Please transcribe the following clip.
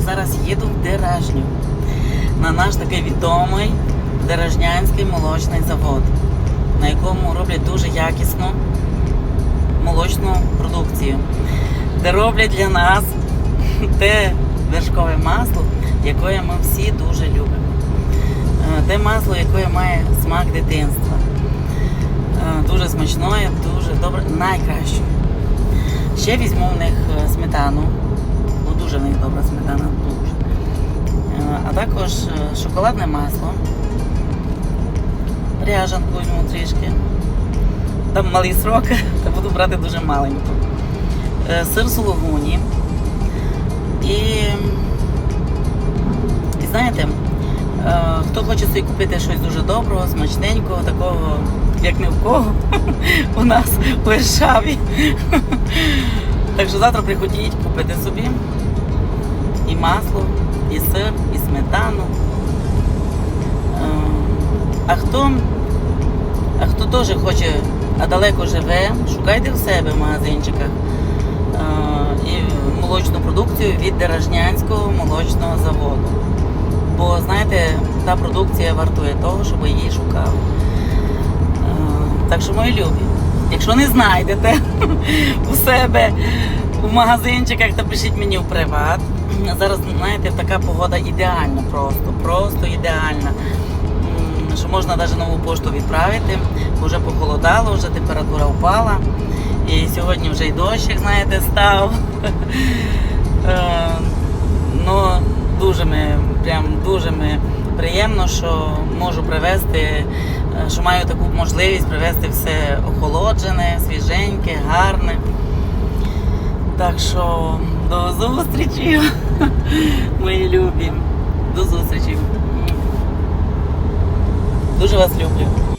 я зараз їду в Деражню на наш такий відомий Деражнянський молочний завод, на якому роблять дуже якісну молочну продукцію, де роблять для нас те вершкове масло, яке ми всі дуже любимо. Е, Те масло, яке має смак дитинства. Е, Дуже смачне, дуже добре, найкраще. Ще візьму в них е, сметану, дуже в них добра сметана. Дуже. А також е, шоколадне масло. Ряжанку візьму трішки. Там малий срок, то буду брати дуже маленьку. Е, Сир сулугуні. І, і знаєте, е, хто хоче собі купити щось дуже доброго, смачненького, такого, як ні в кого, у нас у Варшаві. Так що завтра приходіть купити собі і масло, і сир, і сметану. Е, А хто, а хто теж хоче, а далеко живе, шукайте в себе в магазинчиках е, і молочну продукцію від Деражнянського молочного заводу. Бо знаєте, та продукція вартує того, щоб її шукали. Е, Так що, мої любі, якщо не знайдете у себе в магазинчиках, то пишіть мені в приват. Зараз, знаєте, така погода ідеальна просто, просто ідеальна. Що можна навіть нову пошту відправити, вже похолодало, вже температура впала. І сьогодні вже й дощик, знаєте, став. Е, Ну, дуже ми, прям дуже ми приємно, що можу привезти, е, що маю таку можливість привезти все охолоджене, свіженьке, гарне. Так що до зустрічі, мої любі. До зустрічі. Дуже вас люблю.